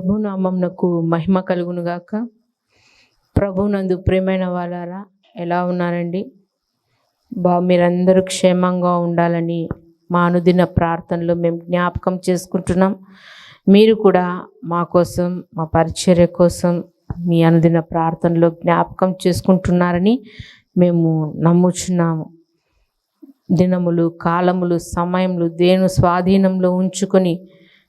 ప్రభునామంనకు మహిమ కలుగునుగాక ప్రభునందు ప్రేమైన వాళ్ళారా ఎలా ఉన్నారండి? బా మీరందరూ క్షేమంగా ఉండాలని మా అనుదిన ప్రార్థనలో మేము జ్ఞాపకం చేసుకుంటున్నాం. మీరు కూడా మా కోసం మా పరిచర్య కోసం మీ అనుదిన ప్రార్థనలో జ్ఞాపకం చేసుకుంటున్నారని మేము నమ్ముచున్నాము. దినములు కాలములు సమయములు దేని స్వాధీనంలో ఉంచుకొని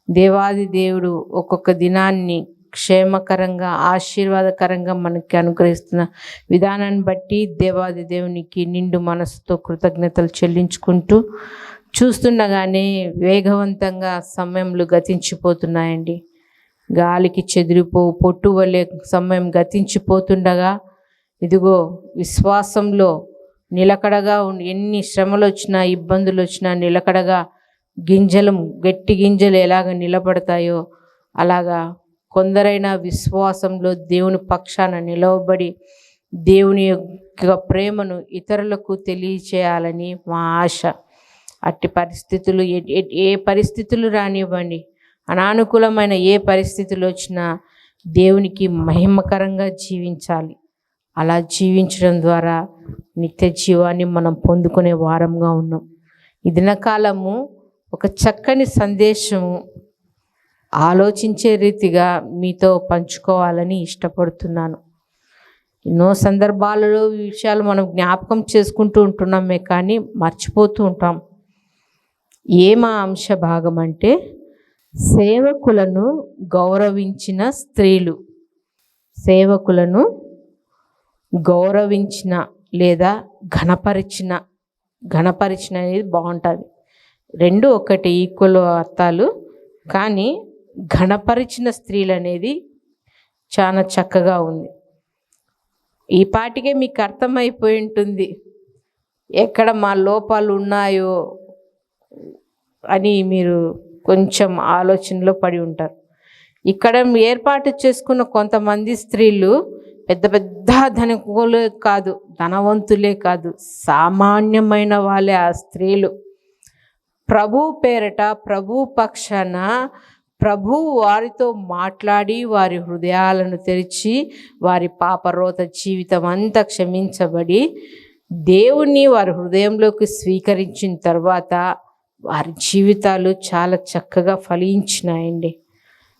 దేవాది దేవుడు ఒక్కొక్క దినాన్ని క్షేమకరంగా ఆశీర్వాదకరంగా మనకి అనుగ్రహిస్తున్న విధానాన్ని బట్టి దేవాది దేవునికి నిండు మనసుతో కృతజ్ఞతలు చెల్లించుకుంటూ చూస్తుండగానే వేగవంతంగా సమయంలో గతించిపోతున్నాయండి. గాలికి చెదిరిపో పొట్టు వలె సమయం గతించిపోతుండగా ఇదిగో విశ్వాసంలో నిలకడగా ఎన్ని శ్రమలు వచ్చినా ఇబ్బందులు వచ్చినా నిలకడగా గింజలు గట్టి గింజలు ఎలాగ నిలబడతాయో అలాగా కొందరైనా విశ్వాసంలో దేవుని పక్షాన నిలవబడి దేవుని యొక్క ప్రేమను ఇతరులకు తెలియచేయాలని మా ఆశ. అట్టి పరిస్థితులు ఏ పరిస్థితులు రానివ్వండి. అనానుకూలమైన ఏ పరిస్థితులు వచ్చినా దేవునికి మహిమకరంగా జీవించాలి. అలా జీవించడం ద్వారా నిత్య జీవాన్ని మనం పొందుకునే వారంగా ఉన్నాం. ఈ దినకాలము ఒక చక్కని సందేశము ఆలోచించే రీతిగా మీతో పంచుకోవాలని ఇష్టపడుతున్నాను. ఎన్నో సందర్భాలలో ఈ విషయాలు మనం జ్ఞాపకం చేసుకుంటూ ఉంటున్నామే కానీ మర్చిపోతూ ఉంటాం. ఏమా అంశ భాగం అంటే సేవకులను గౌరవించిన స్త్రీలు. సేవకులను గౌరవించిన లేదా ఘనపరిచిన ఘనపరిచిన అనేది బాగుంటుంది. రెండు ఒకటి ఈక్వల్ అర్థాలు. కానీ ఘనపరిచిన స్త్రీలు అనేది చాలా చక్కగా ఉంది. ఈ పాటికే మీకు అర్థమైపోయి ఉంటుంది. ఎక్కడ మా లోపాలు ఉన్నాయో అని మీరు కొంచెం ఆలోచనలో పడి ఉంటారు. ఇక్కడ ఏర్పాటు చేసుకున్న కొంతమంది స్త్రీలు పెద్ద పెద్ద ధనికులే కాదు ధనవంతులే కాదు సామాన్యమైన వాళ్ళే ఆ స్త్రీలు. ప్రభు పేరట ప్రభు పక్షాన ప్రభు వారితో మాట్లాడి వారి హృదయాలను తెరిచి వారి పాపరోత జీవితం అంతా క్షమించబడి దేవుణ్ణి వారి హృదయంలోకి స్వీకరించిన తర్వాత వారి జీవితాలు చాలా చక్కగా ఫలించినాయండి.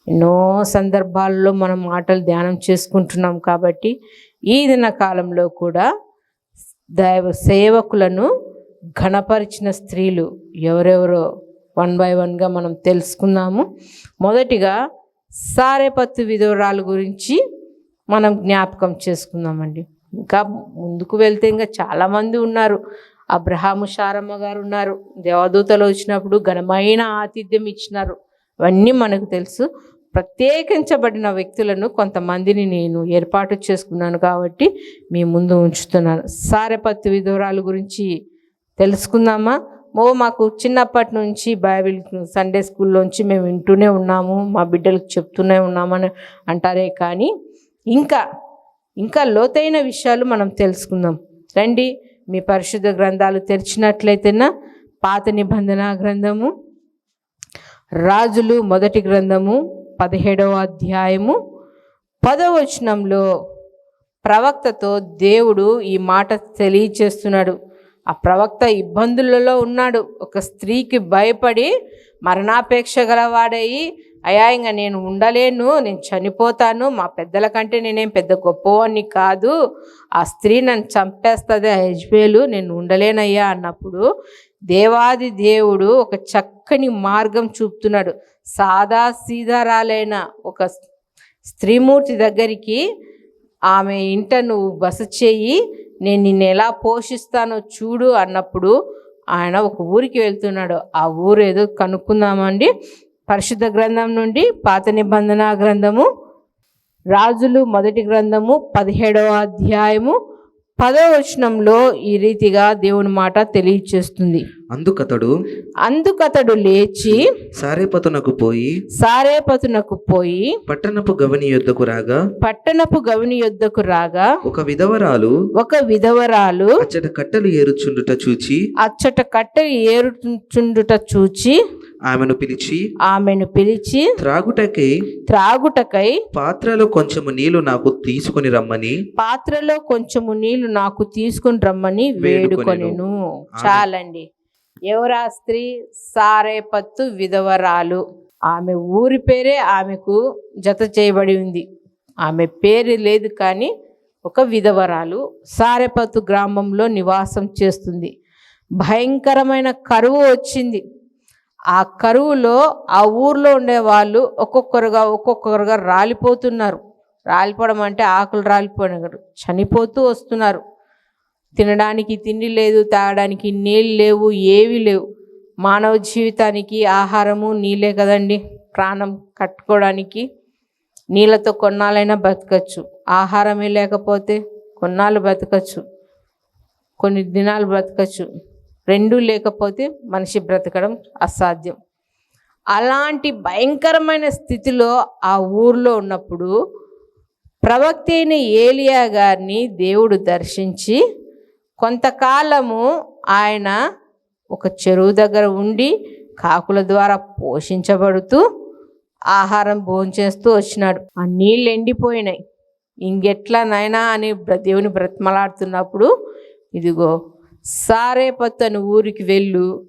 ఎన్నో సందర్భాల్లో మనం మాటలు ధ్యానం చేసుకుంటున్నాం కాబట్టి ఈ దిన కాలంలో కూడా దైవ సేవకులను ఘనపరిచిన స్త్రీలు ఎవరెవరో వన్ బై వన్గా మనం తెలుసుకుందాము. మొదటిగా సారేపత్తు విధవరాల గురించి మనం జ్ఞాపకం చేసుకుందామండి. ఇంకా ముందుకు వెళ్తే ఇంకా చాలామంది ఉన్నారు. అబ్రహాము శారమ్మ గారు ఉన్నారు. దేవదూతలు వచ్చినప్పుడు ఘనమైన ఆతిథ్యం ఇచ్చినారు. అవన్నీ మనకు తెలుసు. ప్రత్యేకించబడిన వ్యక్తులను కొంతమందిని నేను ఏర్పాటు చేసుకున్నాను కాబట్టి మీ ముందు ఉంచుతున్నాను. సారెపత్తు విధవరాలు గురించి తెలుసుకుందామా? ఓ మాకు చిన్నప్పటి నుంచి బైబిల్ సండే స్కూల్లోంచి మేము వింటూనే ఉన్నాము మా బిడ్డలకు చెప్తూనే ఉన్నామని అంటారే కానీ ఇంకా ఇంకా లోతైన విషయాలు మనం తెలుసుకుందాం. రండి మీ పరిశుద్ధ గ్రంథాలు తెరిచినట్లయితేనా? పాత నిబంధన గ్రంథము రాజులు మొదటి గ్రంథము పదిహేడవ అధ్యాయము పదవచనంలో ప్రవక్తతో దేవుడు ఈ మాట తెలియచేస్తున్నాడు. ఆ ప్రవక్త ఇబ్బందులలో ఉన్నాడు. ఒక స్త్రీకి భయపడి మరణాపేక్ష గలవాడయి అయా ఇంకా నేను ఉండలేను నేను చనిపోతాను మా పెద్దల కంటే నేనేం పెద్ద గొప్పవాడిని కాదు. ఆ స్త్రీ నన్ను చంపేస్తుంది ఆ యజ్వేలు నేను ఉండలేనయ్యా అన్నప్పుడు దేవాది దేవుడు ఒక చక్కని మార్గం చూపుతున్నాడు. సాదా సీదారాలైన ఒక స్త్రీమూర్తి దగ్గరికి ఆమె ఇంట నువ్వు బస చేయి నేను నిన్ను ఎలా పోషిస్తానో చూడు అన్నప్పుడు ఆయన ఒక ఊరికి వెళ్తున్నాడు. ఆ ఊరు ఏదో కనుక్కుందామండి. పరిశుద్ధ గ్రంథం నుండి పాత నిబంధన గ్రంథము రాజులు మొదటి గ్రంథము పదిహేడవ అధ్యాయము పదవ వచనంలో ఈ రీతిగా దేవుని మాట తెలియచేస్తుంది. అందుకతడు అందుకతడు లేచి సారేపతునకు పోయి సారేపతునకు పోయి పట్టణపు గవని యొద్దకు రాగా పట్టణపు గవిని యొద్దకు రాగా ఒక విధవరాలు ఒక విధవరాలు అచ్చట కట్టెలు ఏరుచుండుట చూచి అచ్చట కట్టెలు ఏరుచుండుట చూచి ఆమెను పిలిచి ఆమెను పిలిచి త్రాగుటకై త్రాగుటకై పాత్రలో కొంచెము నీళ్ళు నాకు తీసుకొని రమ్మని పాత్రలో కొంచెము నీళ్ళు నాకు తీసుకుని రమ్మని వేడుకొనెను. చాలండి. ఎవరా స్త్రీ సారేపత్తు విధవరాలు? ఆమె ఊరి పేరే ఆమెకు జత చేయబడి ఉంది. ఆమె పేరు లేదు కానీ ఒక విధవరాలు సారేపత్తు గ్రామంలో నివాసం చేస్తుంది. భయంకరమైన కరువు వచ్చింది. ఆ కరువులో ఆ ఊర్లో ఉండే వాళ్ళు ఒక్కొక్కరుగా ఒక్కొక్కరుగా రాలిపోతున్నారు. రాలిపోవడం అంటే ఆకులు రాలిపోయినారు చనిపోతూ వస్తున్నారు. తినడానికి తిండి లేదు తాగడానికి నీళ్ళు లేవు ఏవి లేవు. మానవ జీవితానికి ఆహారము నీళ్ళే కదండి. ప్రాణం కట్టుకోవడానికి నీళ్ళతో కొన్నాళ్ళైనా బతకచ్చు. ఆహారమే లేకపోతే కొన్నాళ్ళు బతకచ్చు. కొన్ని దినాలు బ్రతకచ్చు రెండూ లేకపోతే మనిషి బ్రతకడం అసాధ్యం. అలాంటి భయంకరమైన స్థితిలో ఆ ఊర్లో ఉన్నప్పుడు ప్రవక్త అయిన ఏలియా గారిని దేవుడు దర్శించి కొంతకాలము ఆయన ఒక చెరువు దగ్గర ఉండి కాకుల ద్వారా పోషించబడుతూ ఆహారం భోంచేస్తూ వచ్చినాడు. ఆ నీళ్ళు ఎండిపోయినాయి. ఇంకెట్లా నాయనా అని బ్ర- దేవుని బ్రతిమలాడుతున్నప్పుడు ఇదిగో సారేపత్తను ఊరికి వెళ్ళు.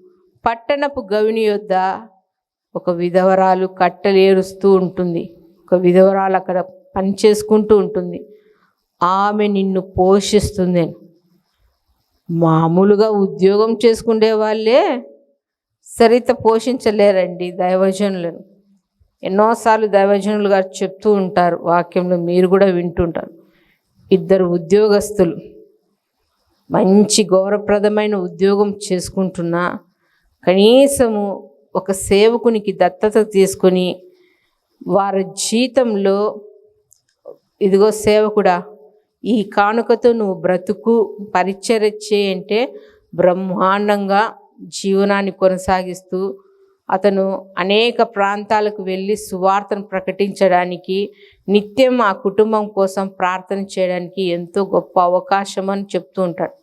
పట్టణపు గవిని యొద్ద ఒక విధవరాలు కట్టలేరుస్తూ ఉంటుంది. ఒక విధవరాలు అక్కడ పని చేసుకుంటూ ఉంటుంది. ఆమె నిన్ను పోషిస్తుంది మామూలుగా ఉద్యోగం చేసుకునే వాళ్ళే సరిత పోషించలేరండి దైవజనులను. ఎన్నోసార్లు దైవజనులు గారు చెప్తూ ఉంటారు. వాక్యంలో మీరు కూడా వింటుంటారు. ఇద్దరు ఉద్యోగస్తులు. మంచి గౌరవప్రదమైన ఉద్యోగం చేసుకుంటున్నా కనీసము ఒక సేవకునికి దత్తత తీసుకొని వారి జీతంలో ఇదిగో సేవకుడా ఈ కానుకతో నువ్వు బ్రతుకు పరిచర్య చేయంటే బ్రహ్మాండంగా జీవనాన్ని కొనసాగిస్తూ అతను అనేక ప్రాంతాలకు వెళ్ళి సువార్తను ప్రకటించడానికి నిత్యం ఆ కుటుంబం కోసం ప్రార్థన చేయడానికి ఎంతో గొప్ప అవకాశం అని చెప్తూ ఉంటాడు.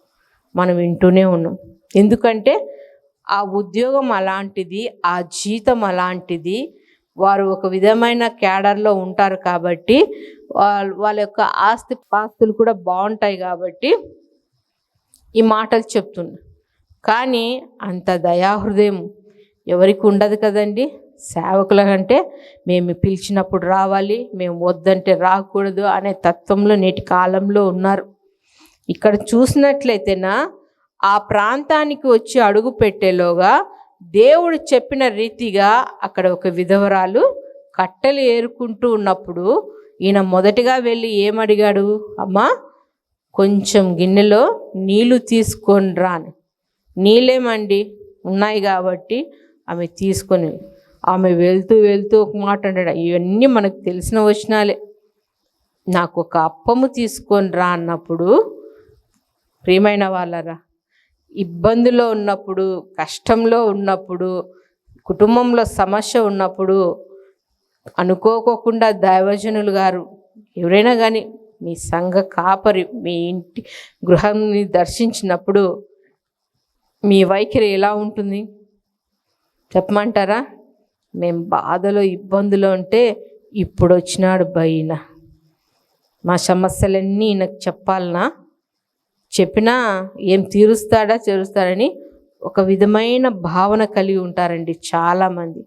మనం వింటూనే ఉన్నాం. ఎందుకంటే ఆ ఉద్యోగం అలాంటిది ఆ జీతం అలాంటిది వారు ఒక విధమైన క్యాడర్లో ఉంటారు కాబట్టి వాళ్ళ వాళ్ళ యొక్క ఆస్తి పాస్తులు కూడా బాగుంటాయి కాబట్టి ఈ మాటలు చెప్తున్నా. కానీ అంత దయాహృదయం ఎవరికి ఉండదు కదండి. సేవకుల కంటే మేము పిలిచినప్పుడు రావాలి మేము వద్దంటే రాకూడదు అనే తత్వంలో నేటి కాలంలో ఉన్నారు. ఇక్కడ చూసినట్లయితేనా ఆ ప్రాంతానికి వచ్చి అడుగు పెట్టేలోగా దేవుడు చెప్పిన రీతిగా అక్కడ ఒక విధవరాలు కట్టెలు ఏరుకుంటూ ఉన్నప్పుడు ఈయన మొదటిగా వెళ్ళి ఏమడిగాడు? అమ్మా కొంచెం గిన్నెలో నీళ్ళు తీసుకొని రాను నీళ్ళేమండి? ఉన్నాయి కాబట్టి ఆమె తీసుకొని ఆమె వెళ్తూ వెళ్తూ ఒక మాట అంటాడు. ఇవన్నీ మనకు తెలిసిన వచనాలే. నాకు ఒక అప్పము తీసుకొని రా అన్నప్పుడు ప్రియమైన వాళ్ళరా ఇబ్బందిలో ఉన్నప్పుడు కష్టంలో ఉన్నప్పుడు కుటుంబంలో సమస్య ఉన్నప్పుడు అనుకోకోకుండా దైవజనులు గారు ఎవరైనా కానీ మీ సంఘ కాపరి మీ ఇంటి గృహాన్ని దర్శించినప్పుడు మీ వైఖరి ఎలా ఉంటుంది? చెప్పమంటారా? మేము బాధలో ఇబ్బందులో ఉంటే ఇప్పుడు వచ్చినాడు బయన. మా సమస్యలన్నీ నాకు చెప్పాలనా? చెప్పినా ఏం తీరుస్తాడా చేరుస్తాడని ఒక విధమైన భావన కలిగి ఉంటారండి చాలామంది.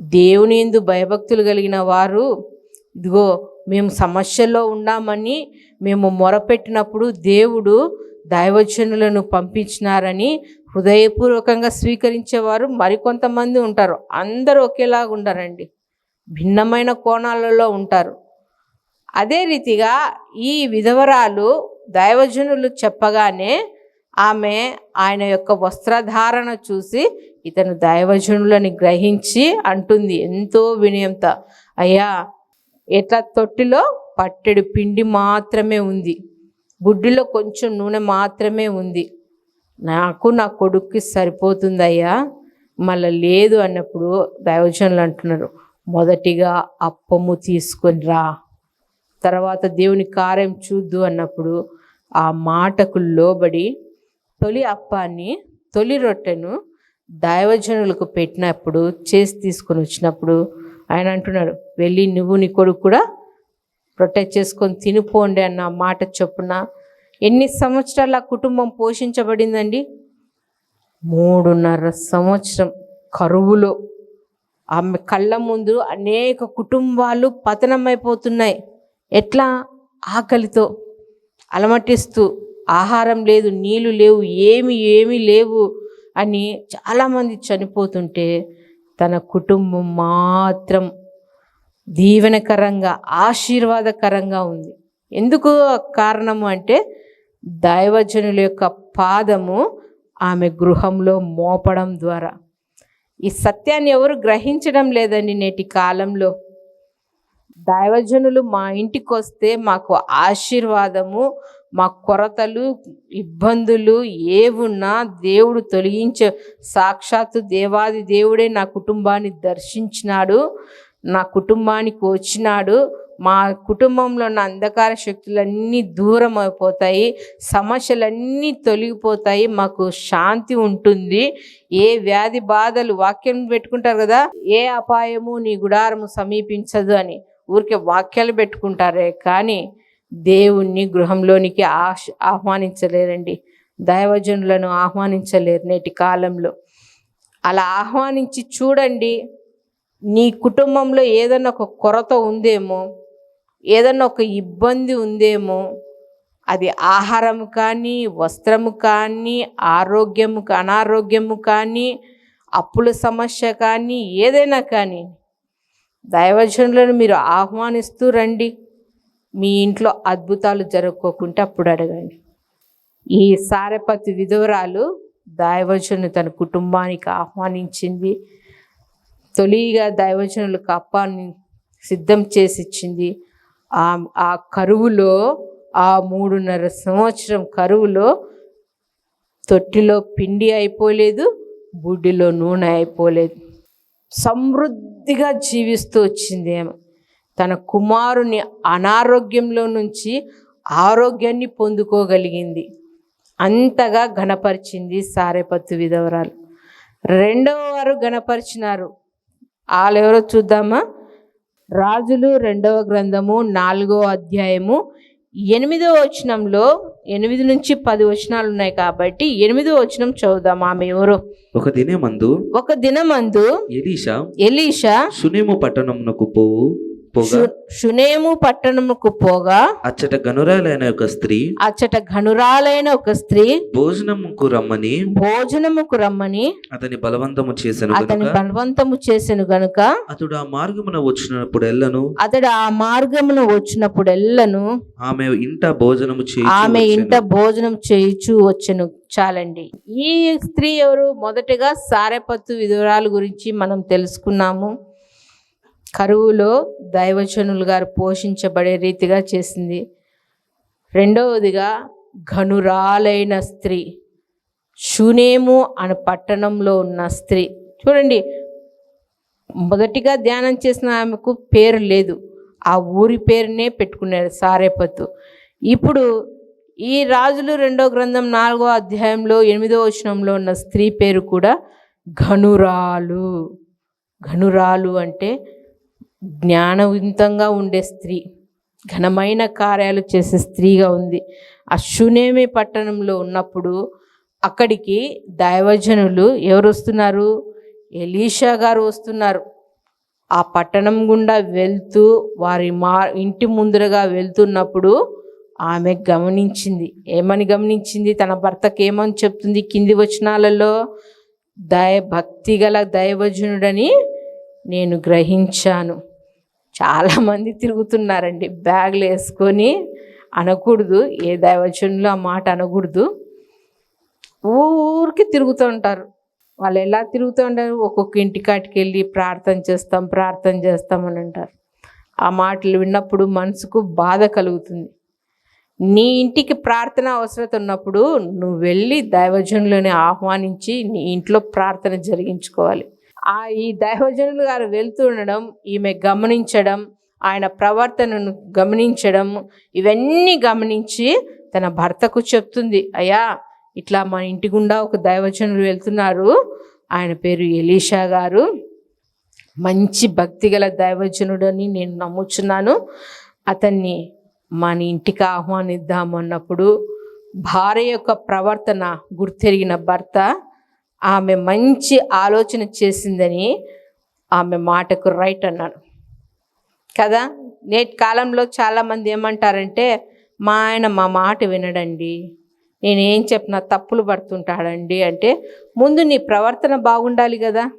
దేవుని ఎందు భయభక్తులు కలిగిన వారు ఇదిగో మేము సమస్యల్లో ఉన్నామని మేము మొరపెట్టినప్పుడు దేవుడు దైవజనులను పంపించినారని హృదయపూర్వకంగా స్వీకరించేవారు మరికొంతమంది ఉంటారు. అందరూ ఒకేలాగా ఉండరండి. భిన్నమైన కోణాలలో ఉంటారు. అదే రీతిగా ఈ విధవరాలు దైవజనులు చెప్పగానే ఆమె ఆయన యొక్క వస్త్రధారణ చూసి ఇతను దైవజనులని గ్రహించి అంటుంది. ఎంతో వినయంతో. అయ్యా ఎట్లా తొట్టిలో పట్టెడు పిండి మాత్రమే ఉంది. బుడ్డిలో కొంచెం నూనె మాత్రమే ఉంది. నాకు నా కొడుక్కి సరిపోతుందయ్యా. మళ్ళీ లేదు అన్నప్పుడు దైవజనులు అంటున్నారు మొదటిగా అప్పము తీసుకొని రా. తర్వాత దేవుని కార్యం చూద్దు అన్నప్పుడు ఆ మాటకు లోబడి తొలి అప్పాన్ని తొలి రొట్టెను దైవజనులకు పెట్టినప్పుడు చేసి తీసుకొని వచ్చినప్పుడు ఆయన అంటున్నాడు వెళ్ళి నువ్వు నీ కొడుకు కూడా ప్రొటెక్ట్ చేసుకొని తినిపోండి అన్న మాట చొప్పున ఎన్ని సంవత్సరాలు ఆ కుటుంబం పోషించబడిందండి? మూడున్నర సంవత్సరం కరువులో. ఆమె కళ్ళ ముందు అనేక కుటుంబాలు పతనమైపోతున్నాయి. ఎట్లా? ఆకలితో. అలమటిస్తూ ఆహారం లేదు నీళ్ళు లేవు ఏమి ఏమీ లేవు అని చాలామంది చనిపోతుంటే తన కుటుంబం మాత్రం దీవెనకరంగా ఆశీర్వాదకరంగా ఉంది. ఎందుకు కారణము అంటే దైవజనుల యొక్క పాదము ఆమె గృహంలో మోపడం ద్వారా. ఈ సత్యాన్ని ఎవరు గ్రహించడం లేదండి నేటి కాలంలో. దైవజనులు మా ఇంటికి వస్తే మాకు ఆశీర్వాదము మా కొరతలు ఇబ్బందులు ఏవున్నా దేవుడు తొలగించే సాక్షాత్తు దేవాది దేవుడే నా కుటుంబాన్ని దర్శించినాడు నా కుటుంబానికి వచ్చినాడు. మా కుటుంబంలో ఉన్న అంధకార శక్తులన్నీ దూరం అయిపోతాయి సమస్యలన్నీ తొలగిపోతాయి మాకు శాంతి ఉంటుంది. ఏ వ్యాధి బాధలు వాక్యం పెట్టుకుంటారు కదా ఏ అపాయము నీ గుడారము సమీపించదు అని. ఊరికే వాక్యాలు పెట్టుకుంటారే కానీ దేవుణ్ణి గృహంలోనికి ఆహ్ ఆహ్వానించలేరండి. దైవజనులను ఆహ్వానించలేరు నేటి కాలంలో. అలా ఆహ్వానించి చూడండి నీ కుటుంబంలో ఏదైనా ఒక కొరత ఉందేమో ఏదన్నా ఒక ఇబ్బంది ఉందేమో అది ఆహారము కానీ వస్త్రము కానీ ఆరోగ్యము కా- అనారోగ్యము కానీ అప్పుల సమస్య కానీ ఏదైనా కానీ దైవజనులను మీరు ఆహ్వానిస్తూ రండి. మీ ఇంట్లో అద్భుతాలు జరుపుకోకుంటే అప్పుడు అడగండి. ఈ సారపతి విధవరాలు దైవజను తన కుటుంబానికి ఆహ్వానించింది. తొలిగా దైవజనులకు అప్పాన్ని సిద్ధం చేసి ఇచ్చింది ఆ ఆ కరువులో ఆ మూడున్నర సంవత్సరం కరువులో తొట్టిలో పిండి అయిపోలేదు బుడ్డిలో నూనె అయిపోలేదు. సమృద్ధి సమృద్ధిగా జీవిస్తూ వచ్చిందేమో తన కుమారుని అనారోగ్యంలో నుంచి ఆరోగ్యాన్ని పొందుకోగలిగింది. అంతగా ఘనపరిచింది సారేపత్తు విధవరాలు. రెండవ వారు గణపరిచినారు వాళ్ళెవరో చూద్దామా? రాజులు రెండవ గ్రంథము నాలుగో అధ్యాయము ఎనిమిదో వచనంలో ఎనిమిది నుంచి పది వచనాలు ఉన్నాయి కాబట్టి ఎనిమిదో వచనం చదువుదాం ఆమె ఎవరు? ఒక దినమందు ఒక దినమందు ఎలీషా ఎలీషా సునేము పట్టణమునకు పోవు. పోగా? షునేము పట్టణముకు పోగా? అచ్చట గనురాలైన ఒక స్త్రీ అచ్చట ఘనురాలైన ఒక స్త్రీ భోజనముకు రమ్మని భోజనముకు రమ్మని అతని బలవంతము చేసెను అతని బలవంతము చేసెను గనుక? అతడు ఆ మార్గమున వచ్చినప్పుడు ఎల్లను? అతడు ఆ మార్గమును వచ్చినప్పుడెల్లను ఆమె ఇంట భోజనము చేయి ఆమె ఇంట భోజనం చేయుచు వచ్చెను. చాలండి. ఈ స్త్రీ ఎవరు? మొదటగా సారెపత్తు విధురాలు గురించి మనం తెలుసుకున్నాము. కరువులో దైవజనులు గారు పోషించబడే రీతిగా చేసింది. రెండవదిగా ఘనురాలైన స్త్రీ షునేము అనే పట్టణంలో ఉన్న స్త్రీ. చూడండి మొదటిగా ధ్యానం చేసిన ఆమెకు పేరు లేదు. ఆ ఊరి పేరునే పెట్టుకున్నారు సారేపత్తు. ఇప్పుడు ఈ రాజులు రెండో గ్రంథం నాలుగో అధ్యాయంలో ఎనిమిదో వచనంలో ఉన్న స్త్రీ పేరు కూడా ఘనురాలు. ఘనురాలు అంటే జ్ఞానవంతంగా ఉండే స్త్రీ ఘనమైన కార్యాలు చేసే స్త్రీగా ఉంది. ఆ శునేమి పట్టణంలో ఉన్నప్పుడు అక్కడికి దైవజనులు ఎవరు వస్తున్నారు? ఎలీషా గారు వస్తున్నారు. ఆ పట్టణం గుండా వెళ్తూ వారి మా ఇంటి ముందరగా వెళ్తున్నప్పుడు ఆమె గమనించింది. ఏమని గమనించింది? తన భర్తకి ఏమని చెప్తుంది? కింది వచనాలలో దయ భక్తి గల దైవజనుడని నేను గ్రహించాను. చాలామంది తిరుగుతున్నారండి. బ్యాగులు వేసుకొని అనకూడదు. ఏ దైవజనులు ఆ మాట అనకూడదు. ఊరికి తిరుగుతూ ఉంటారు. వాళ్ళు ఎలా తిరుగుతూ ఉంటారు? ఒక్కొక్క ఇంటికాటికి వెళ్ళి ప్రార్థన చేస్తాం ప్రార్థన చేస్తాం అని అంటారు. ఆ మాటలు విన్నప్పుడు మనసుకు బాధ కలుగుతుంది. నీ ఇంటికి ప్రార్థన అవసరత ఉన్నప్పుడు నువ్వు వెళ్ళి దైవజనులని ఆహ్వానించి నీ ఇంట్లో ప్రార్థన జరిగించుకోవాలి. ఆ ఈ దైవజనులు గారు వెళ్తుండడం ఈమె గమనించడం ఆయన ప్రవర్తనను గమనించడం ఇవన్నీ గమనించి తన భర్తకు చెప్తుంది అయ్యా ఇట్లా మన ఇంటి గుండా ఒక దైవజనులు వెళ్తున్నారు. ఆయన పేరు ఎలీషా గారు. మంచి భక్తి గల దైవజనుడని నేను నమ్ముచున్నాను. అతన్ని మన ఇంటికి ఆహ్వానిద్దామన్నప్పుడు భార్య యొక్క ప్రవర్తన గుర్తెరిగిన భర్త ఆమె మంచి ఆలోచన చేసిందని ఆమె మాటకు రైట్ అన్నాడు. కదా? నేటి కాలంలో చాలామంది ఏమంటారంటే మా ఆయన మా మాట వినడండి. నేను ఏం చెప్పినా తప్పులు పడుతుంటాడండి. అంటే ముందు నీ ప్రవర్తన బాగుండాలి కదా.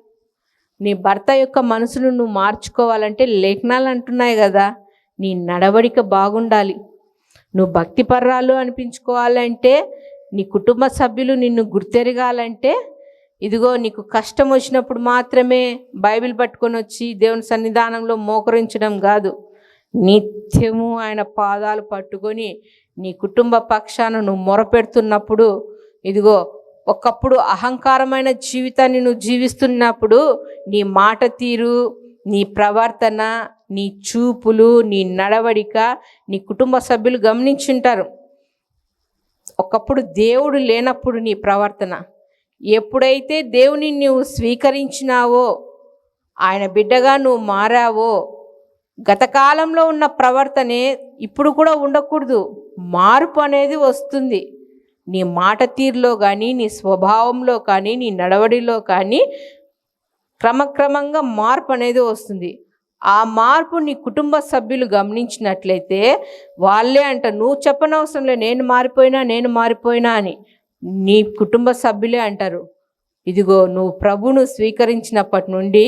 నీ భర్త యొక్క మనసును నువ్వు మార్చుకోవాలంటే లేఖనాలు అంటున్నాయి కదా. నీ నడవడిక బాగుండాలి. నువ్వు భక్తిపర్రాలు అనిపించుకోవాలంటే నీ కుటుంబ సభ్యులు నిన్ను గుర్తెరగాలంటే ఇదిగో నీకు కష్టం వచ్చినప్పుడు మాత్రమే బైబిల్ పట్టుకొని వచ్చి దేవుని సన్నిధానంలో మోకరించడం కాదు. నిత్యము ఆయన పాదాలు పట్టుకొని నీ కుటుంబ పక్షాన నువ్వు మొరపెడుతున్నప్పుడు ఇదిగో ఒకప్పుడు అహంకారమైన జీవితాన్ని నువ్వు జీవిస్తున్నప్పుడు నీ మాట తీరు నీ ప్రవర్తన నీ చూపులు నీ నడవడిక నీ కుటుంబ సభ్యులు గమనించుంటారు. ఒకప్పుడు దేవుడు లేనప్పుడు నీ ప్రవర్తన. ఎప్పుడైతే దేవుని నువ్వు స్వీకరించినావో ఆయన బిడ్డగా నువ్వు మారావో గతకాలంలో ఉన్న ప్రవర్తనే ఇప్పుడు కూడా ఉండకూడదు. మార్పు అనేది వస్తుంది. నీ మాట తీరులో కానీ నీ స్వభావంలో కానీ నీ నడవడిలో కానీ క్రమక్రమంగా మార్పు అనేది వస్తుంది. ఆ మార్పు నీ కుటుంబ సభ్యులు గమనించినట్లయితే వాళ్ళే అంట నువ్వు చెప్పనవసరం లేదు నేను మారిపోయినా నేను మారిపోయినా అని. నీ కుటుంబ సభ్యులే అంటారు. ఇదిగో నువ్వు ప్రభును స్వీకరించినప్పటి నుండి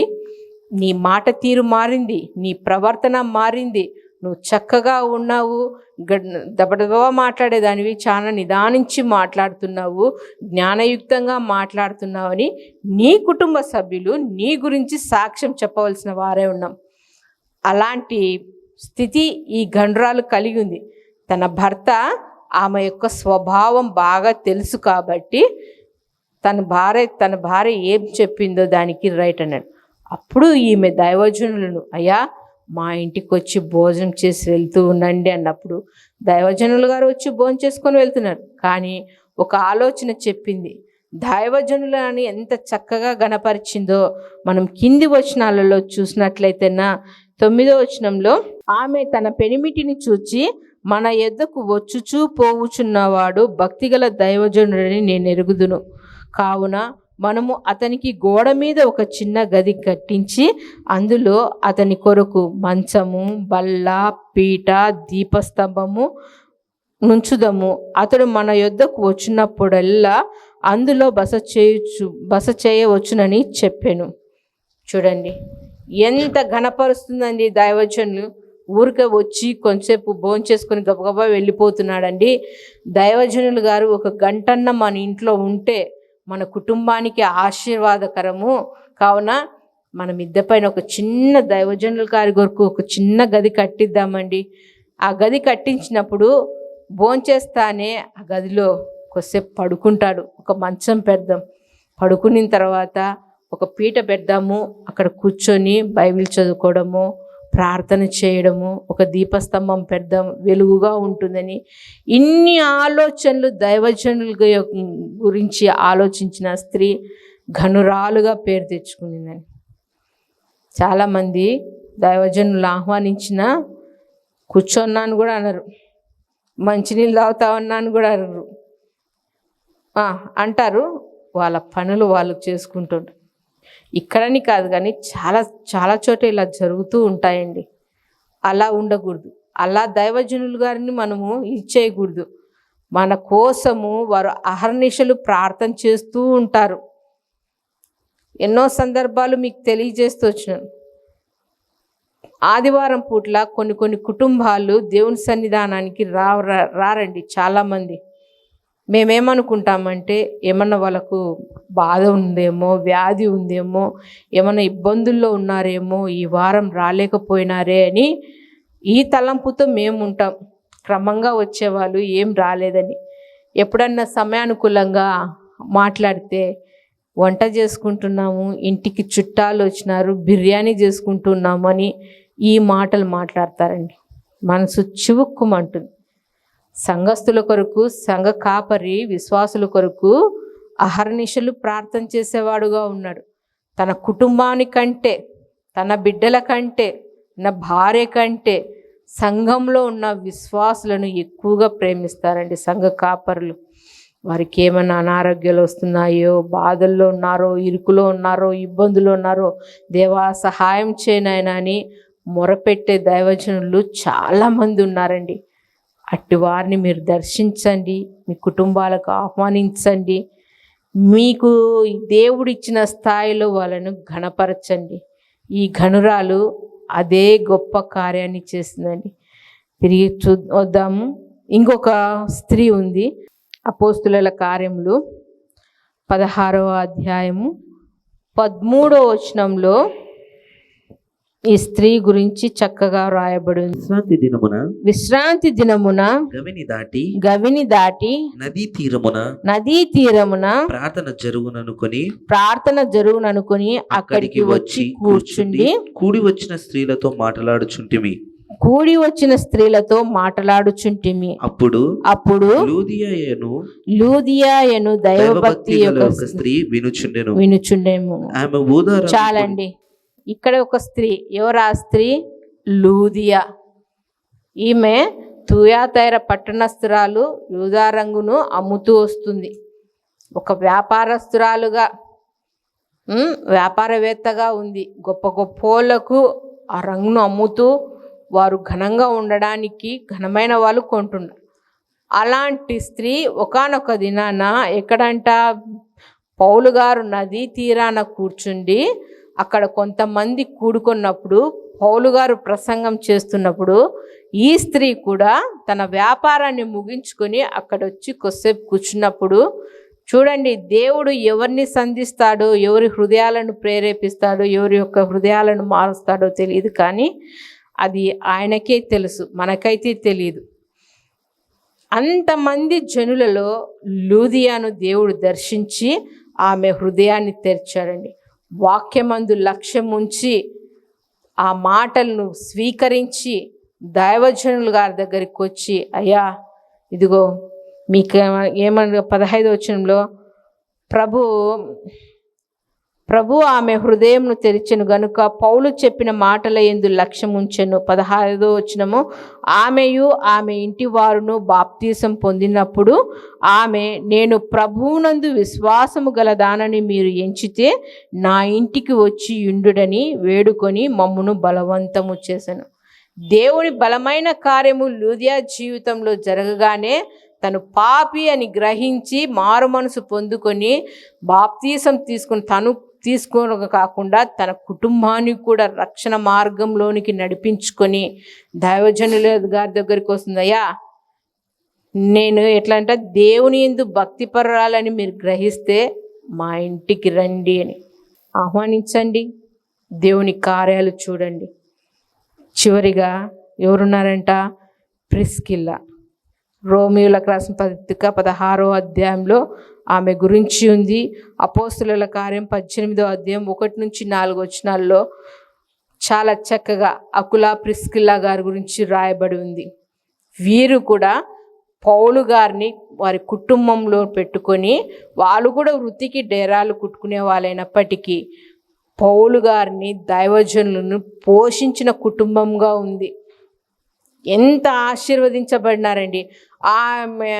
నీ మాట తీరు మారింది నీ ప్రవర్తన మారింది. నువ్వు చక్కగా ఉన్నావు దబడబా మాట్లాడేదానివి చాలా నిదానించి మాట్లాడుతున్నావు జ్ఞానయుక్తంగా మాట్లాడుతున్నావు అని నీ కుటుంబ సభ్యులు నీ గురించి సాక్ష్యం చెప్పవలసిన వారే ఉన్నాం. అలాంటి స్థితి ఈ గండ్రాలు కలిగి ఉంది. తన భర్త ఆమె యొక్క స్వభావం బాగా తెలుసు కాబట్టి తన భార్య తన భార్య ఏం చెప్పిందో దానికి రైట్ అన్నాడు. అప్పుడు ఈమె దైవజనులను అయ్యా మా ఇంటికి వచ్చి భోజనం చేసి వెళ్తూ ఉండండి అన్నప్పుడు దైవజనులు గారు వచ్చి భోజనం చేసుకొని వెళ్తున్నారు. కానీ ఒక ఆలోచన చెప్పింది. దైవజనులని ఎంత చక్కగా గణపరిచిందో మనం కింది వచనాలలో చూసినట్లయితేనా తొమ్మిదో వచనంలో ఆమె తన పెనిమిటిని చూచి మన ఎద్దకు వచ్చుచూ పోవుచున్నవాడు భక్తిగల దైవజనుడని నేను ఎరుగుదును. కావున మనము అతనికి గోడ మీద ఒక చిన్న గది కట్టించి అందులో అతని కొరకు మంచము బల్ల పీట దీపస్తంభము నుంచుదము అతడు మన యొద్దకు వచ్చినప్పుడల్లా అందులో బస చేయొచ్చు బస చేయవచ్చునని చెప్పాను. చూడండి. ఎంత ఘనపరుస్తుందండి దైవజనులు. ఊరికే వచ్చి కొంతసేపు భోంచేసుకొని గబగబా వెళ్ళిపోతున్నాడండి. దైవజనులు గారు ఒక గంటన్న మన ఇంట్లో ఉంటే మన కుటుంబానికి ఆశీర్వాదకరము. కావున మన మిద్దె పైన ఒక చిన్న దైవజనుల గారి కొరకు ఒక చిన్న గది కట్టిద్దామండి. ఆ గది కట్టించినప్పుడు భోంచేస్తానే ఆ గదిలో కొద్దిసేపు పడుకుంటాడు. ఒక మంచం పెడదాం. పడుకున్న తర్వాత ఒక పీట పెడదాము. అక్కడ కూర్చొని బైబిల్ చదువుకోవడము. ప్రార్థన చేయడము ఒక దీపస్తంభం పెడదాం వెలుగుగా ఉంటుందని ఇన్ని ఆలోచనలు దైవజనుల గురించి ఆలోచించిన స్త్రీ ఘనురాలుగా పేరు తెచ్చుకునిందని. చాలామంది దైవజనులు ఆహ్వానించిన కూర్చొన్నాను కూడా అనరు మంచినీళ్ళు తాగుతా ఉన్నాను కూడా అనరు. అంటారు వాళ్ళ పనులు వాళ్ళు చేసుకుంటుంటారు. ఇక్కడని కాదు కానీ చాలా చాలా చోట ఇలా జరుగుతూ ఉంటాయండి. అలా ఉండకూడదు. అలా దైవజనులు గారిని మనము ఇచ్చేయకూడదు. మన కోసము వారు అహర్నిశలు ప్రార్థన చేస్తూ ఉంటారు. ఎన్నో సందర్భాలు మీకు తెలియజేస్తూ వచ్చినాను. ఆదివారం పూట్ల కొన్ని కొన్ని కుటుంబాలు దేవుని సన్నిధానానికి రా రా- రారండి చాలామంది. మేమేమనుకుంటామంటే ఏమన్నా వాళ్ళకు బాధ ఉందేమో వ్యాధి ఉందేమో ఏమన్నా ఇబ్బందుల్లో ఉన్నారేమో ఈ వారం రాలేకపోయినారే అని ఈ తలంపుతో మేము ఉంటాం క్రమంగా వచ్చేవాళ్ళు ఏం రాలేదని. ఎప్పుడన్నా సమయానుకూలంగా మాట్లాడితే వంట చేసుకుంటున్నాము ఇంటికి చుట్టాలు వచ్చినారు బిర్యానీ చేసుకుంటున్నాము అని ఈ మాటలు మాట్లాడతారండి. మనసు చివుక్కుమంటుంది. సంఘస్థుల కొరకు సంఘ కాపరి విశ్వాసుల కొరకు అహర్నిశలు ప్రార్థన చేసేవాడుగా ఉన్నాడు. తన కుటుంబానికంటే తన బిడ్డల కంటే తన భార్య కంటే సంఘంలో ఉన్న విశ్వాసులను ఎక్కువగా ప్రేమిస్తారండి సంఘ కాపరులు. వారికి ఏమైనా అనారోగ్యాలు వస్తున్నాయో బాధల్లో ఉన్నారో ఇరుకులో ఉన్నారో ఇబ్బందులు ఉన్నారో దేవా సహాయం చేయనాయన అని మొరపెట్టే దైవజనులు చాలామంది ఉన్నారండి. అట్టి వారిని మీరు దర్శించండి మీ కుటుంబాలకు ఆహ్వానించండి. మీకు దేవుడిచ్చిన స్థాయిలో వాళ్ళను ఘనపరచండి. ఈ ఘనురాలు అదే గొప్ప కార్యాన్ని చేసిందండి తిరిగి చూ వద్దాము ఇంకొక స్త్రీ ఉంది. అపోస్తుల కార్యములు పదహారవ అధ్యాయము పదమూడవ వచనంలో ఈ స్త్రీ గురించి చక్కగా వ్రాయబడి ఉంది విశ్రాంతి దినమున విశ్రాంతి దినమున గవిని దాటి గవిని దాటి నదీ తీరమున నదీ తీరమున ప్రార్థన జరుగుననుకొని ప్రార్థన జరుగుననుకొని అక్కడికి వచ్చి కూర్చుండి కూడి వచ్చిన స్త్రీలతో మాట్లాడుచుంటిమి. కూడి వచ్చిన స్త్రీలతో మాట్లాడుచుంటిమి. అప్పుడు అప్పుడు లూదియను లూదియాయను దైవభక్తి యొక్క స్త్రీ వినుచుండెను. వినుచుండేము ఆమె ఊదార చాలండి. ఇక్కడ ఒక స్త్రీ ఎవరు ఆ స్త్రీ? లూదియా. ఈమె తుయాతైర పట్టణస్థురాలు యూదారంగును అమ్ముతూ వస్తుంది. ఒక వ్యాపారస్తురాలుగా వ్యాపారవేత్తగా ఉంది. గొప్ప గొప్పోళ్ళకు ఆ రంగును అమ్ముతూ వారు ఘనంగా ఉండడానికి ఘనమైన వాళ్ళు కొంటున్నారు. అలాంటి స్త్రీ ఒకానొక దినాన ఎక్కడంట? పౌలు గారు నదీ తీరాన కూర్చుండి అక్కడ కొంతమంది కూడుకున్నప్పుడు పౌలు గారు ప్రసంగం చేస్తున్నప్పుడు ఈ స్త్రీ కూడా తన వ్యాపారాన్ని ముగించుకొని అక్కడ వచ్చి కొద్దిసేపు కూర్చున్నప్పుడు చూడండి దేవుడు ఎవరిని సంధిస్తాడో ఎవరి హృదయాలను ప్రేరేపిస్తాడో ఎవరి యొక్క హృదయాలను మారుస్తాడో తెలియదు కానీ అది ఆయనకే తెలుసు మనకైతే తెలియదు అంతమంది జనులలో లూదియాను దేవుడు దర్శించి ఆమె హృదయాన్ని తెరిచాడండి. వాక్యమందు లక్ష్యం ఉంచి ఆ మాటలను స్వీకరించి దైవజనులు గారి దగ్గరికి వచ్చి అయ్యా ఇదిగో మీకు ఏమన్నా పదహైదు వచనంలో ప్రభు ప్రభు ఆమె హృదయంను తెరిచెను గనుక పౌలు చెప్పిన మాటల ఎందు లక్ష్యం ఉంచెను పదహారదో వచనము ఆమెయు ఆమె ఇంటి వారును బాప్తీసం పొందినప్పుడు ఆమె నేను ప్రభువునందు విశ్వాసము గలదానని మీరు ఎంచితే నా ఇంటికి వచ్చి యుండుడని వేడుకొని మమ్మును బలవంతము చేశాను దేవుని బలమైన కార్యము లూదియా జీవితంలో జరగగానే తను పాపి అని గ్రహించి మారు మనసు పొందుకొని బాప్తీసం తీసుకుని తను తీసుకోవడం కాకుండా తన కుటుంబాన్ని కూడా రక్షణ మార్గంలోనికి నడిపించుకొని దైవజనుల గారి దగ్గరికి వస్తుందయ్యా నేను ఎట్లా అంటే దేవుని ఎందు భక్తిపరాలని మీరు గ్రహిస్తే మా ఇంటికి రండి అని ఆహ్వానించండి. దేవుని కార్యాలు చూడండి. చివరిగా ఎవరున్నారంట? ప్రిస్కిల్లా. రోమియోలకు రాసిన పత్రిక పదహారో అధ్యాయంలో ఆమె గురించి ఉంది. అపోస్తుల కార్యం పద్దెనిమిదో అధ్యాయం ఒకటి నుంచి నాలుగు వచనాల్లో చాలా చక్కగా అకులా ప్రిస్కిల్లా గారి గురించి రాయబడి ఉంది. వీరు కూడా పౌలు గారిని వారి కుటుంబంలో పెట్టుకొని వాళ్ళు కూడా వృత్తికి డేరాలు కుట్టుకునే వాళ్ళైనప్పటికీ పౌలు గారిని దైవజనులను పోషించిన కుటుంబంగా ఉంది. ఎంత ఆశీర్వదించబడినారండి. ఆమె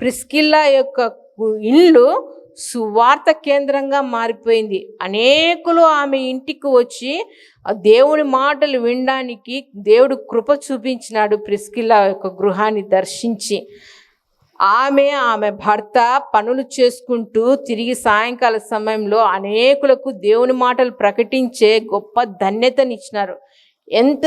ప్రిస్కిల్లా యొక్క ఇల్లు సువార్త కేంద్రంగా మారిపోయింది. అనేకులు ఆమె ఇంటికి వచ్చి దేవుని మాటలు వినడానికి దేవుడు కృప చూపించినాడు ప్రిస్కిల్లా యొక్క గృహాన్ని దర్శించి. ఆమె ఆమె భర్త పనులు చేసుకుంటూ తిరిగి సాయంకాల సమయంలో అనేకులకు దేవుని మాటలు ప్రకటించే గొప్ప ధన్యతనిచ్చినారు. ఎంత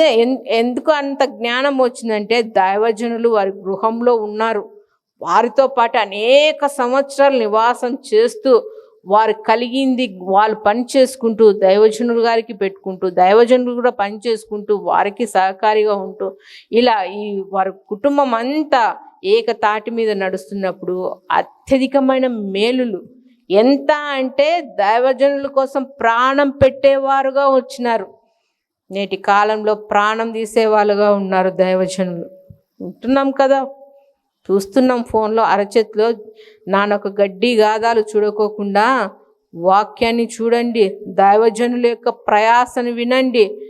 ఎందుకు అంత జ్ఞానం వచ్చిందంటే దైవజనులు వారి గృహంలో ఉన్నారు. వారితో పాటు అనేక సంవత్సరాలు నివాసం చేస్తూ వారు కలిగింది వాళ్ళు పని చేసుకుంటూ దైవజనులు గారికి పెట్టుకుంటూ దైవజనులు కూడా పని చేసుకుంటూ వారికి సహకారిగా ఉంటూ ఇలా ఈ వారి కుటుంబం అంతా ఏకతాటి మీద నడుస్తున్నప్పుడు అత్యధికమైన మేలులు. ఎంత అంటే దైవజనుల కోసం ప్రాణం పెట్టేవారుగా వచ్చినారు. నేటి కాలంలో ప్రాణం తీసేవాళ్ళుగా ఉన్నారు దైవజనులు. ఉంటున్నాం కదా? చూస్తున్నాం ఫోన్లో అరచేతిలో. నానొక గడ్డి గాదాలు చూడకోకుండా వాక్యాన్ని చూడండి. దైవజనుల యొక్క ప్రయాసను వినండి.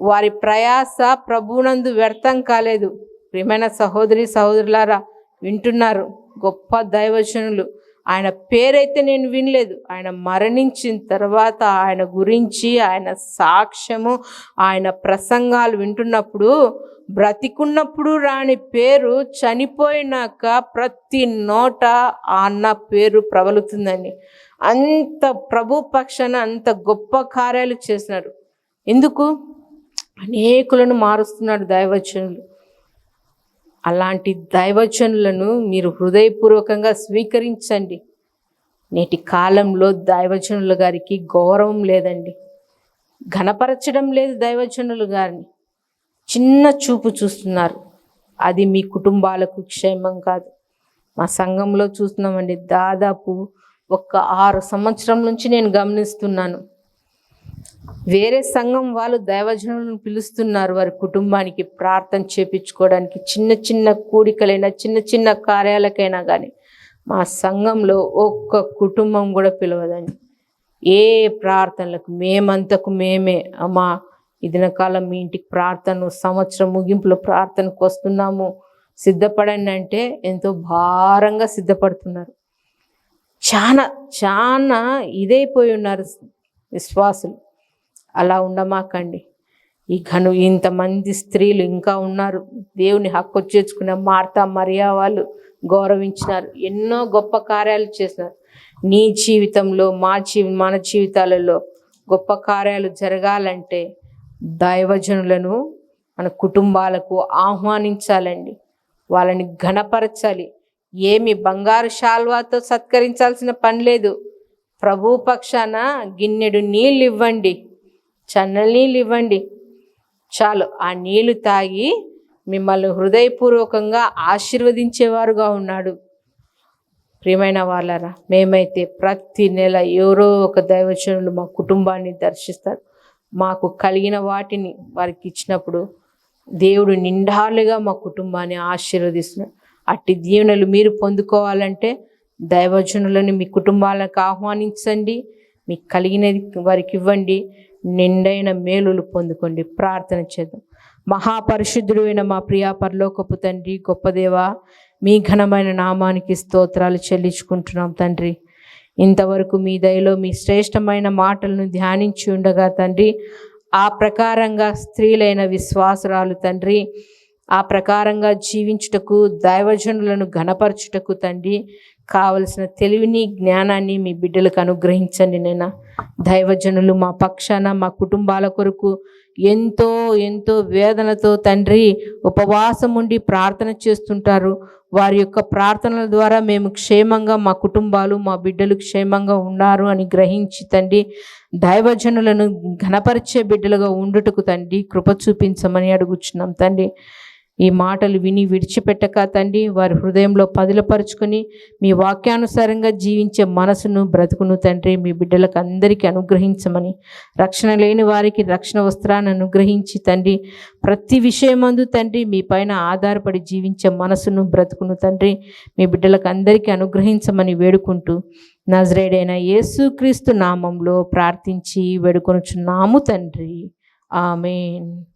వారి ప్రయాస ప్రభునందు వ్యర్థం కాలేదు. ప్రియమైన సహోదరి సహోదరులారా వింటున్నారు గొప్ప దైవజనులు. ఆయన పేరైతే నేను వినలేదు. ఆయన మరణించిన తర్వాత ఆయన గురించి ఆయన సాక్ష్యము ఆయన ప్రసంగాలు వింటున్నప్పుడు బ్రతికున్నప్పుడు రాని పేరు చనిపోయినాక ప్రతి నోట అన్న పేరు ప్రబలుతుందని అంత ప్రభు పక్షాన అంత గొప్ప కార్యాలు చేసినాడు. ఎందుకు? అనేకులను మారుస్తున్నాడు దైవచనులు అలాంటి దైవచనులను మీరు హృదయపూర్వకంగా స్వీకరించండి. నేటి కాలంలో దైవజనుల గారికి గౌరవం లేదండి. ఘనపరచడం లేదు దైవజనులు గారిని. చిన్న చూపు చూస్తున్నారు. అది మీ కుటుంబాలకు క్షేమం కాదు. మా సంఘంలో చూస్తున్నామండి. దాదాపు ఒక ఆరు సంవత్సరం నుంచి నేను గమనిస్తున్నాను. వేరే సంఘం వాళ్ళు దైవజనులను పిలుస్తున్నారు వారి కుటుంబానికి ప్రార్థన చేపించుకోవడానికి చిన్న చిన్న కూడికలైనా చిన్న చిన్న కార్యాలకైనా కానీ మా సంఘంలో ఒక్క కుటుంబం కూడా పిలవదని ఏ ప్రార్థనలకు మేమంతకు మేమే అమ్మా ఇదిన కాలం మీ ఇంటికి ప్రార్థన సంవత్సరం ముగింపులో ప్రార్థనకు వస్తున్నాము. సిద్ధపడండి అంటే ఎంతో భారంగా సిద్ధపడుతున్నారు. చాలా చాలా ఇదైపోయి ఉన్నారు విశ్వాసులు. అలా ఉండమాకండి. ఈ ఘను ఇంతమంది స్త్రీలు ఇంకా ఉన్నారు. దేవుని హక్కు చేర్చుకున్న మార్తా మరియా వాళ్ళు గౌరవించినారు. ఎన్నో గొప్ప కార్యాలు చేసినారు. నీ జీవితంలో మా జీవి మన జీవితాలలో గొప్ప కార్యాలు జరగాలంటే దైవజనులను మన కుటుంబాలకు ఆహ్వానించాలండి. వాళ్ళని ఘనపరచాలి. ఏమి బంగారు శాల్వాతో సత్కరించాల్సిన పని లేదు. ప్రభు పక్షాన గిన్నెడు నీళ్ళు ఇవ్వండి. చన్ననీళ్ళు ఇవ్వండి చాలు. ఆ నీళ్ళు తాగి మిమ్మల్ని హృదయపూర్వకంగా ఆశీర్వదించేవారుగా ఉన్నాడు. ప్రియమైన వాళ్ళరా మేమైతే ప్రతి నెల ఎవరో ఒక దైవచనులు మా కుటుంబాన్ని దర్శిస్తారు. మాకు కలిగిన వాటిని వారికి ఇచ్చినప్పుడు దేవుడు నిండాలుగా మా కుటుంబాన్ని ఆశీర్వదిస్తున్నాడు. అట్టి దీవెనలు మీరు పొందుకోవాలంటే దైవజనులను మీ కుటుంబాలకు ఆహ్వానించండి. మీకు కలిగినది వారికి ఇవ్వండి. నిండైన మేలులు పొందుకోండి. ప్రార్థన చేద్దాం. మహాపరిశుద్ధుడు అయిన మా ప్రియా పరలోకపు తండ్రి గొప్పదేవా మీ ఘనమైన నామానికి స్తోత్రాలు చెల్లించుకుంటున్నాం తండ్రి. ఇంతవరకు మీ దయలో మీ శ్రేష్టమైన మాటలను ధ్యానించి ఉండగా తండ్రి ఆ ప్రకారంగా స్త్రీలైన విశ్వాసరాలు తండ్రి ఆ ప్రకారంగా జీవించుటకు దైవజనులను ఘనపరచుటకు తండ్రి కావలసిన తెలివిని జ్ఞానాన్ని మీ బిడ్డలకు అనుగ్రహించండి నేను దైవజనులు మా పక్షాన మా కుటుంబాల కొరకు ఎంతో ఎంతో వేదనతో తండ్రి ఉపవాసం ఉండి ప్రార్థన చేస్తుంటారు. వారి యొక్క ప్రార్థనల ద్వారా మేము క్షేమంగా మా కుటుంబాలు మా బిడ్డలు క్షేమంగా ఉన్నారు అని గ్రహించి తండ్రి దైవజనులను ఘనపరిచే బిడ్డలుగా ఉండుటకు తండ్రి కృప చూపించమని అడుగుచున్నాం తండ్రి. ఈ మాటలు విని విడిచిపెట్టక తండ్రి వారి హృదయంలో పదిలపరుచుకొని మీ వాక్యానుసారంగా జీవించే మనసును బ్రతుకును తండ్రి. మీ బిడ్డలకు అందరికీ అనుగ్రహించమని రక్షణ లేని వారికి రక్షణ వస్త్రాన్ని అనుగ్రహించి తండ్రి. ప్రతి విషయమందు తండ్రి మీ పైన ఆధారపడి జీవించే మనసును బ్రతుకును తండ్రి. మీ బిడ్డలకు అందరికీ అనుగ్రహించమని వేడుకుంటూ నజరేడైన యేసుక్రీస్తు నామంలో ప్రార్థించి వేడుకొనుచున్నాము తండ్రి. ఆమెన్.